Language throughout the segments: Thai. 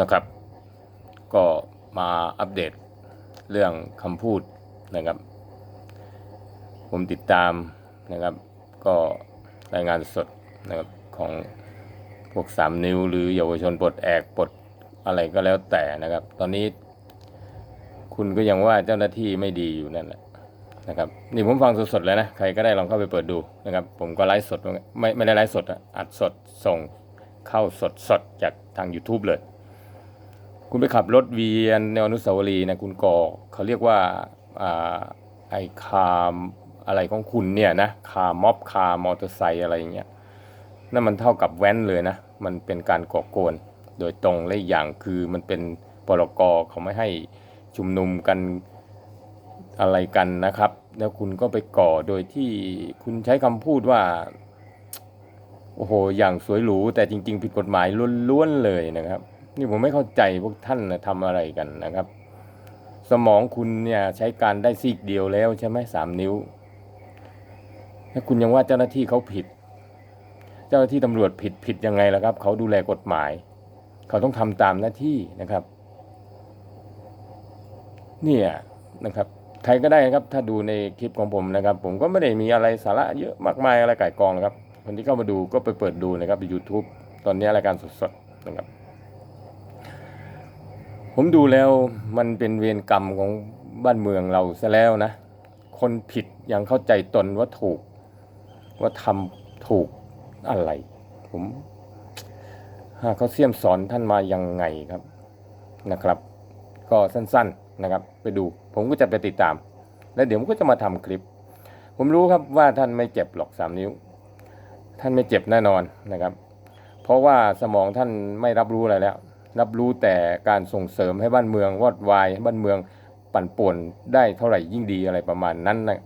นะครับ ก็มาอัปเดตเรื่องคำพูดนะครับ ผมติดตามนะครับ ก็รายงานสดนะครับของพวกสามนิ้ว หรือเยาวชนปลดแอกปลดอะไรก็แล้วแต่นะครับ ตอนนี้คุณก็ยังว่าเจ้าหน้าที่ไม่ดีอยู่นั่นแหละนะครับนี่ผมฟังสดๆเลยนะใครก็ได้ลองเข้าไปเปิดดูนะครับ ผมก็ไลฟ์สดไม่ไม่ได้ไลฟ์สดอัดสดส่งเข้าสดสดจากทาง YouTube เลย คุณไปขับรถเวียนแนอนุสาวรีย์นะคุณก่อเขาเรียกว่าอไอคามอะไรของคุณเนี่ยนะคาร์ม็อบคาร์มอเตอร์ไซค์อะไรอย่างเงี้ยนั่นมันเท่ากับแว้นเลยนะ มันเป็นการก่อกวนโดยตรงและอย่างคือมันเป็นปรกเขาไม่ให้ชุมนุมกันอะไรกันนะครับ แล้วคุณก็ไปก่อโดยที่คุณใช้คำพูดว่า โอ้โห อย่างสวยหรูแต่จริง ๆ ผิดกฎหมายล้วนๆเลยนะครับ นี่ผมไม่เข้าใจพวกท่านนะทำอะไรกันนะครับ สมองคุณเนี่ยใช้การได้ซีกเดียวแล้วใช่ไหมสามนิ้วแล้วคุณยังว่าเจ้าหน้าที่เขาผิด เจ้าหน้าที่ตำรวจผิดผิดยังไงล่ะครับเขาดูแลกฎหมาย เขาต้องทำตามหน้าที่นะครับ เนี่ยนะครับใครก็ได้นะครับ ถ้าดูในคลิปของผมนะครับ ผมก็ไม่ได้มีอะไรสาระเยอะมากมายอะไรไก่กองนะครับคนที่เข้ามาดูก็ไปเปิดดูนะครับใน YouTube ตอนนี้รายการสดๆนะครับ ผมดูแล้วมันเป็นเวรกรรมของบ้านเมืองเราซะแล้วนะ คนผิดยังเข้าใจตนว่าถูก ว่าทำถูกอะไร ผมหากเขาเสี่ยมสอนท่านมายังไงครับนะครับ ก็สั้นๆนะครับ ไปดู ผมก็จะไปติดตาม แล้วเดี๋ยวผมก็จะมาทำคลิป ผมรู้ครับว่าท่านไม่เจ็บหรอกสามนิ้ว ท่านไม่เจ็บแน่นอนนะครับ เพราะว่าสมองท่านไม่รับรู้อะไรแล้ว รับรู้แต่การส่งเสริมให้บ้านเมืองวอดวายให้บ้านเมืองปั่นป่วนได้เท่าไหร่ยิ่งดีอะไรประมาณนั้นนะ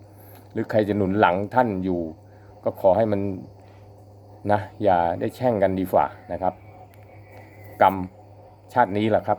หรือใครจะหนุนหลังท่านอยู่ ก็ขอให้มันนะอย่าได้แช่งกันดีฝ่านะครับ กรรมชาตินี้แหละครับ